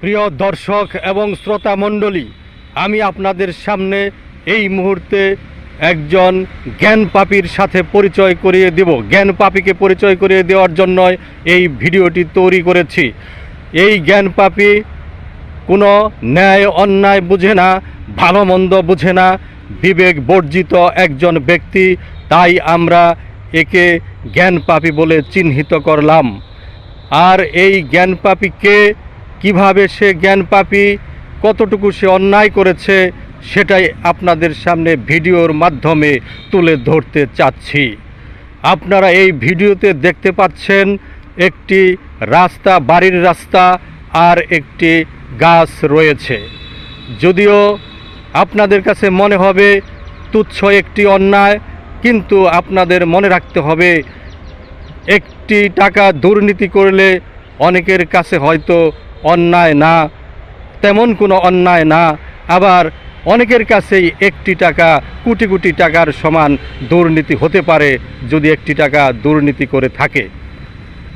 প্রিয় দর্শক এবং শ্রোতা মণ্ডলী, আমি আপনাদের সামনে এই মুহূর্তে একজন জ্ঞান পাপীর সাথে পরিচয় করিয়ে দেব। জ্ঞান পাপীকে পরিচয় করিয়ে দেওয়ার জন্য এই ভিডিওটি তৈরি করেছি। এই জ্ঞান পাপী কোনো ন্যায় অন্যায় বুঝে না, ভালো মন্দ বুঝে না, বিবেক বর্জিত একজন ব্যক্তি, তাই আমরা একে জ্ঞান পাপী বলে চিহ্নিত করলাম। আর এই জ্ঞান পাপীকে কীভাবে সে জ্ঞান পাপী, কতটুকু সে অন্যায় করেছে, সেটাই আপনাদের সামনে ভিডিওর মাধ্যমে তুলে ধরতে চাচ্ছি। আপনারা এই ভিডিওতে দেখতে পাচ্ছেন একটি রাস্তা, বাড়ির রাস্তা আর একটি গাছ রয়েছে। যদিও আপনাদের কাছে মনে হবে তুচ্ছ একটি অন্যায়, কিন্তু আপনাদের মনে রাখতে হবে একটি টাকা দুর্নীতি করলে অনেকের কাছে হয়তো অন্যায় না, তেমন কোনো অন্যায় না। আবার অনেকের কাছেই একটি টাকা কোটি কোটি টাকার সমান দুর্নীতি হতে পারে যদি একটি টাকা দুর্নীতি করে থাকে।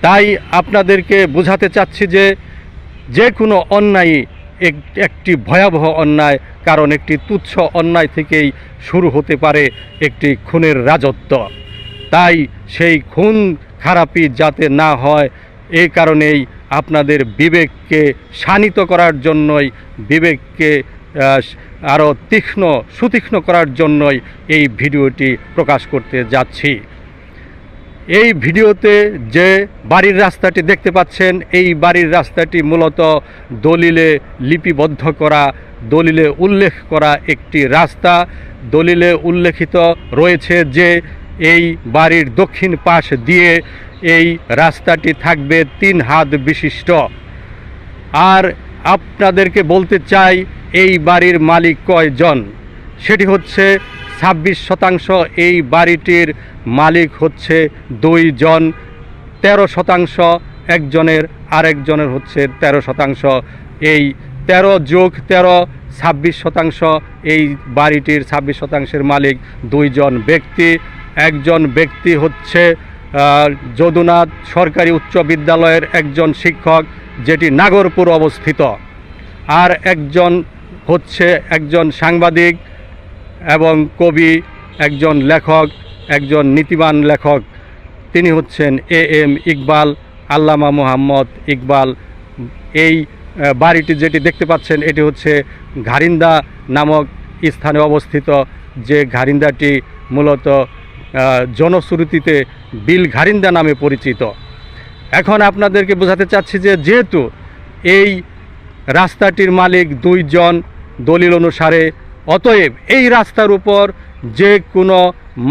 তাই আপনাদেরকে বোঝাতে চাচ্ছি যে যে কোনো অন্যায় এক- একটি ভয়াবহ অন্যায়, কারণ একটি তুচ্ছ অন্যায় থেকেই শুরু হতে পারে একটি খুনের রাজত্ব। তাই সেই খুন খারাপি যাতে না হয় এই কারণেই আপনাদের বিবেককে শানিত করার জন্যই, বিবেককে আরও তীক্ষ্ণ, সুতীক্ষ্ণ করার জন্যই এই ভিডিওটি প্রকাশ করতে যাচ্ছি। এই ভিডিওতে যে বাড়ির রাস্তাটি দেখতে পাচ্ছেন, এই বাড়ির রাস্তাটি মূলত দলিলে লিপিবদ্ধ করা, দলিলে উল্লেখ করা একটি রাস্তা। দলিলে উল্লেখিত রয়েছে যে এই বাড়ির দক্ষিণ পাশ দিয়ে এই রাস্তাটি থাকবে তিন হাত বিশিষ্ট। আর আপনাদেরকে বলতে চাই, এই বাড়ির মালিক কয়জন? সেটি হচ্ছে ছাব্বিশ শতাংশ। এই বাড়িটির মালিক হচ্ছে দুইজন, তেরো শতাংশ। একজনের, আরেকজনের হচ্ছে তেরো শতাংশ। এই তেরো যোগ তেরো, ছাব্বিশ শতাংশ। এই বাড়িটির ছাব্বিশ শতাংশের মালিক দুইজন ব্যক্তি। একজন ব্যক্তি হচ্ছে যদুনাথ সরকারি উচ্চ বিদ্যালয়ের একজন শিক্ষক যেটি নাগরপুর অবস্থিত। আর একজন হচ্ছে একজন সাংবাদিক এবং কবি, একজন লেখক, একজন নীতিবান লেখক। তিনি হচ্ছেন এ এম ইকবাল, আল্লামা মোহাম্মদ ইকবাল। এই বাড়িটি যেটি দেখতে পাচ্ছেন, এটি হচ্ছে ঘারিন্দা নামক স্থানে অবস্থিত। যে ঘারিন্দাটি মূলত জনশ্রুতিতে বিল ঘারিন্দা নামে পরিচিত। এখন আপনাদেরকে বোঝাতে চাচ্ছি যে যেহেতু এই রাস্তাটির মালিক দুইজন দলিল অনুসারে, অতএব এই রাস্তার উপর যে কোনো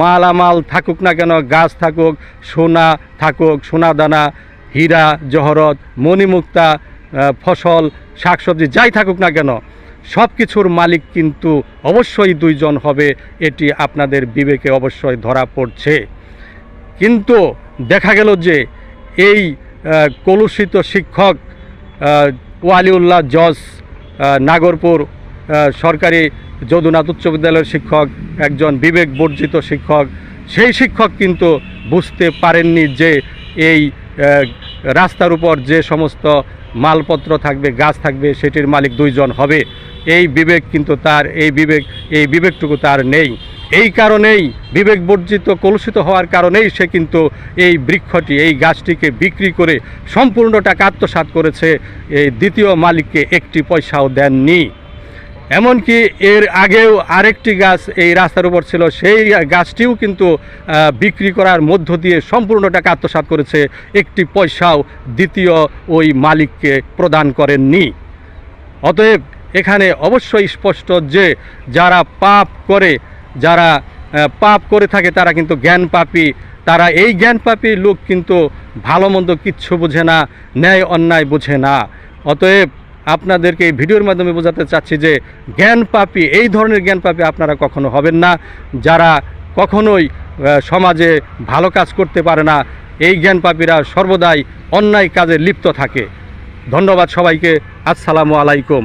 মালামাল থাকুক না কেন, গাছ থাকুক, সোনা থাকুক সোনা দানা হীরা, জহরত, মণিমুক্তা ফসল, শাকসবজি, যাই থাকুক না কেন সব কিছুর মালিক কিন্তু অবশ্যই দুইজন হবে, এটি আপনাদের বিবেকে অবশ্যই ধরা পড়ছে। কিন্তু দেখা গেল যে এই কলুষিত শিক্ষক ওয়ালিউল্লাহ জজ নাগরপুর সরকারি যদুনাথ উচ্চ বিদ্যালয়ের শিক্ষক, একজন বিবেক বর্জিত শিক্ষক, সেই শিক্ষক কিন্তু বুঝতে পারেননি যে এই রাস্তার উপর যে সমস্ত মালপত্র থাকবে, গাছ থাকবে, সেটির মালিক দুইজন হবে। এই বিবেক কিন্তু তার, এই বিবেক, এই বিবেকটুকু তার নেই। এই কারণেই বিবেক বর্জিত, কলুষিত হওয়ার কারণেই সে কিন্তু এই বৃক্ষটি, এই গাছটিকে বিক্রি করে সম্পূর্ণ টাকা আত্মসাৎ করেছে। এই দ্বিতীয় মালিককে একটি পয়সাও দেননি। এমনকি এর আগেও আরেকটি গাছ এই রাস্তার উপর ছিল, সেই গাছটিও কিন্তু বিক্রি করার মধ্য দিয়ে সম্পূর্ণ টাকা আত্মসাৎ করেছে একটি পয়সাও দ্বিতীয় ওই মালিককে প্রদান করেননি। অতএব এখানে অবশ্যই স্পষ্ট যে যারা পাপ করে, যারা পাপ করে থাকে তারা কিন্তু জ্ঞান পাপী। তারা এই জ্ঞান পাপী লোক কিন্তু ভালো মন্দ কিচ্ছু বোঝে না, ন্যায় অন্যায় বোঝে না। অতএব আপনাদেরকে এই ভিডিওর মাধ্যমে বোঝাতে চাচ্ছি যে জ্ঞান পাপি, এই ধরনের জ্ঞান পাপি আপনারা কখনো হবেন না। যারা কখনোই সমাজে ভালো কাজ করতে পারে না, এই জ্ঞান পাপীরা সর্বদাই অন্যায় কাজে লিপ্ত থাকে। ধন্যবাদ সবাইকে। আসসালামু আলাইকুম।